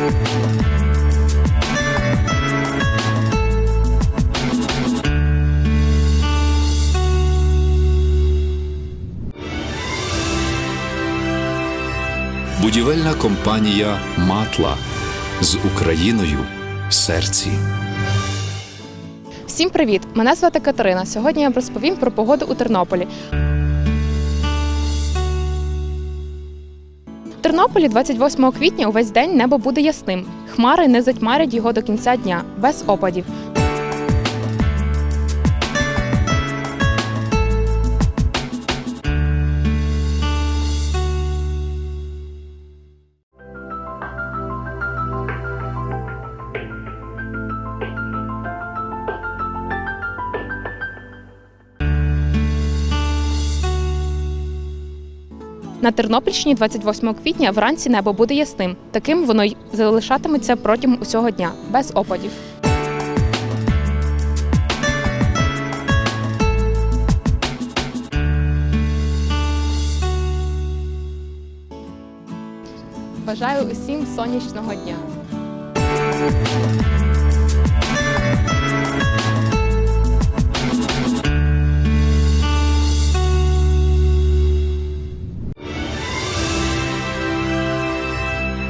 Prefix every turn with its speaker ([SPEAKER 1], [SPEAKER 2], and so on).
[SPEAKER 1] Будівельна компанія Матла з Україною в серці.
[SPEAKER 2] Всім привіт! Мене звати Катерина. Сьогодні я вам розповім про погоду у Тернополі. У Тернополі 28 квітня увесь день небо буде ясним. Хмари не затьмарять його до кінця дня, без опадів. На Тернопільщині 28 квітня вранці небо буде ясним. Таким воно й залишатиметься протягом усього дня, без опадів. Бажаю усім сонячного дня.